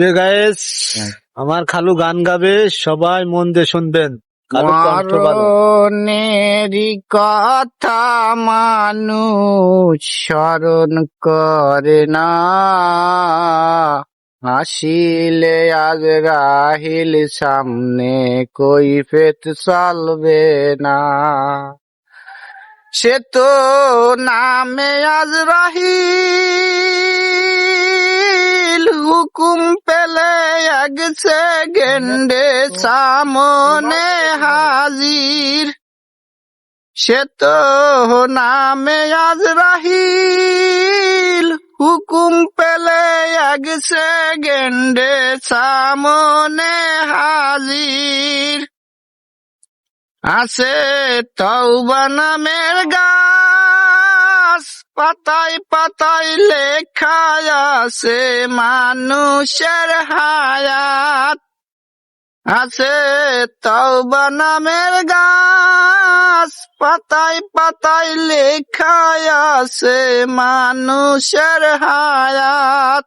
Guys হ্যাঁ। আমার খালু গান গাবে সবাই মন দিয়ে শুনবেন। মরণেরই কথা মানুষ স্মরণ করে না। আসিলে আজ রাহিল সামনে কই ফেত চলবে না। সে তো নামে আজ রাহিল। হুকুম পেলে এক সেকেন্ডে সামনে হাজির। সে তো নামে আজ রাহিল। হুকুম পেলে এক সেকেন্ডে সামনে হাজির। আছে তৌবা নামের গাছ পাতায় পাতায় লেখা আছে মানুষের হায়াত আছে তৌবা নামের গাছ পাতায় পাতায় লেখা আছে মানুষের হায়াত